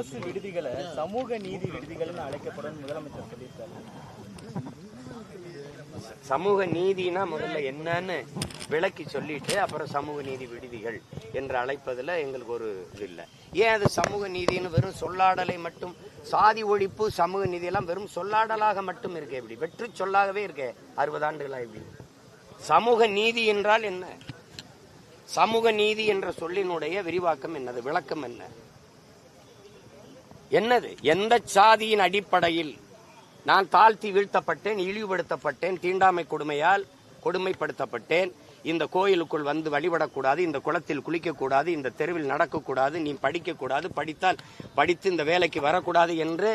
அரசு விடுதிகளை சமூக நீதி விடுதிகள்னு அழைக்கப்படும் முதலமைச்சர் சொல்லியிருக்காரு. சமூக நீதினா முதல்ல என்னன்னு விளக்கி சொல்லிட்டு அப்புறம் சமூக நீதி விடுதிகள் என்று அழைப்பதுல எங்களுக்கு ஒரு இது இல்லை. ஏன் அது சமூக நீதின்னு வெறும் சொல்லாடலை மட்டும்? சாதி ஒழிப்பு சமூக நீதி எல்லாம் வெறும் சொல்லாடலாக மட்டும் இருக்கு இப்படி. வெற்று சொல்லாகவே இருக்கு. அறுபது ஆண்டுகளாக எப்படி சமூக நீதி என்றால் என்ன? சமூக நீதி என்ற சொல்லினுடைய விரிவாக்கம் என்னது? விளக்கம் என்ன? என்னது? எந்த சாதியின் அடிப்படையில் நான் தாழ்த்தி வீழ்த்தப்பட்டேன் இழிவுபடுத்தப்பட்டேன் தீண்டாமை கொடுமையால் கொடுமைப்படுத்தப்பட்டேன்? இந்த கோயிலுக்குள் வந்து வழிபடக்கூடாது இந்த குளத்தில் குளிக்கக்கூடாது இந்த தெருவில் நடக்கக்கூடாது நீ படிக்கக்கூடாது படித்தால் படித்து இந்த வேலைக்கு வரக்கூடாது என்று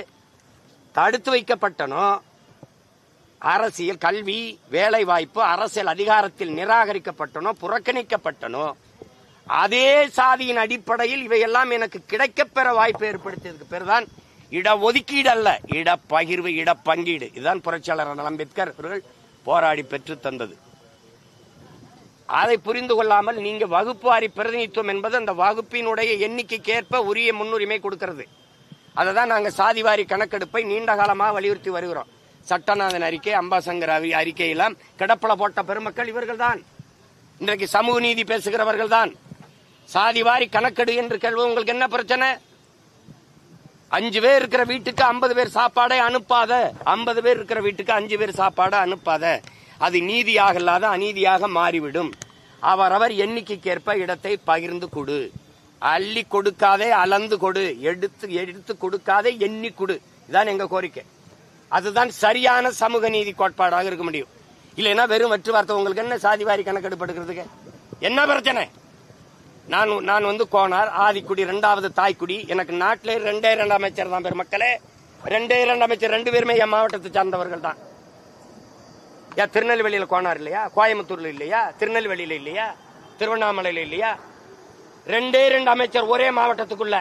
தடுத்து வைக்கப்பட்டனோ? அரசியல் கல்வி வேலை வாய்ப்பு அரசியல் அதிகாரத்தில் நிராகரிக்கப்பட்டனோ புறக்கணிக்கப்பட்டனோ? அதே சாதியின் அடிப்படையில் இவையெல்லாம் எனக்கு கிடைக்கப்பெற வாய்ப்பு ஏற்படுத்தியதுக்கு பேர்தான் இட ஒதுக்கீடு அல்ல இடப்பகிர்வு இடப்பங்கீடு. இதுதான் புரட்சியாளர் அம்பேத்கர் அவர்கள் போராடி பெற்று தந்தது. அதை புரிந்து கொள்ளாமல் நீங்க வகுப்புவாரி பிரதிநிதித்துவம் என்பது அந்த வகுப்பினுடைய எண்ணிக்கைக்கு ஏற்ப உரிய முன்னுரிமை கொடுக்கிறது. அதை தான் நாங்கள் சாதிவாரி கணக்கெடுப்பை நீண்ட காலமாக வலியுறுத்தி வருகிறோம். சட்டநாதன் அறிக்கை அம்பாசங்கர் அறிக்கையெல்லாம் கிடப்பல போட்ட பெருமக்கள் இவர்கள் தான் இன்றைக்கு சமூக நீதி பேசுகிறவர்கள் தான் சாதி வாரி கணக்கெடு என்று கேள்வி உங்களுக்கு என்ன பிரச்சனை? அஞ்சு பேர் இருக்கிற வீட்டுக்கு ஐம்பது பேர் சாப்பாடை அனுப்பாத. ஐம்பது பேர் இருக்கிற வீட்டுக்கு அஞ்சு பேர் சாப்பாடை அனுப்பாத. அது நீதியாக இல்லாத அநீதியாக மாறிவிடும். அவரவர் எண்ணிக்கைக்கேற்ப இடத்தை பகிர்ந்து கொடு. அள்ளி கொடுக்காதே அளந்து கொடு. எடுத்து எடுத்து கொடுக்காதே எண்ணி கொடு. இதான் எங்க கோரிக்கை. அதுதான் சரியான சமூக நீதி கோட்பாடாக இருக்க முடியும். இல்லைன்னா வெறும் வெற்று வார்த்தை. உங்களுக்கு என்ன சாதிவாரி கணக்கெடுப்படுக்கிறதுக்கு என்ன பிரச்சனை? நான் நான் வந்து கோனார் ஆதிக்குடி ரெண்டாவது தாய்க்குடி. எனக்கு நாட்டிலே ரெண்டே ரெண்டு அமைச்சர் தான் பெருமக்களே. ரெண்டே ரெண்டு அமைச்சர் ரெண்டு பேருமே என் மாவட்டத்தை சார்ந்தவர்கள் தான். ஏன் திருநெல்வேலியில் கோனார் இல்லையா? கோயம்புத்தூர்ல இல்லையா? திருநெல்வேலியில இல்லையா? திருவண்ணாமலையில் இல்லையா? ரெண்டே ரெண்டு அமைச்சர் ஒரே மாவட்டத்துக்குள்ள.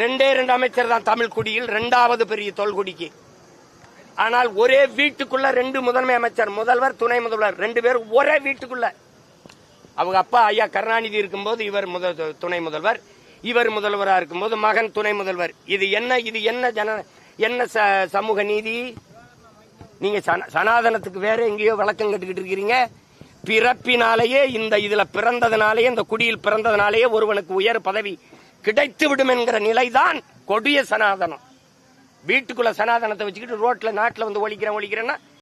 ரெண்டே ரெண்டு அமைச்சர் தான் தமிழ் குடியில் ரெண்டாவது பெரிய தொல்குடிக்கு. ஆனால் ஒரே வீட்டுக்குள்ள ரெண்டு முதன்மை அமைச்சர் முதல்வர் துணை முதல்வர் ரெண்டு பேரும் ஒரே வீட்டுக்குள்ள. அவங்க அப்பா ஐயா கருணாநிதி இருக்கும்போது இவர் முதல் துணை முதல்வர். இவர் முதல்வராக இருக்கும்போது மகன் துணை முதல்வர். இது என்ன இது என்ன ஜன என்ன ச- சமூக நீதி? நீங்க சன- சனாதனத்துக்கு வேற எங்கேயோ விளக்கம் கட்டுக்கிட்டு இருக்கிறீங்க. பிறப்பினாலேயே இந்த இதுல பிறந்ததுனாலேயே இந்த குடியில் பிறந்ததுனாலேயே ஒருவனுக்கு உயர் பதவி கிடைத்து விடும் என்கிற நிலைதான் கொடிய சனாதனம். வீட்டுக்குள்ள சனாதனத்தை வச்சுக்கிட்டு ரோட்ல நாட்டில் வந்து ஒழிக்கிறேன் ஒழிக்கிறேன்னா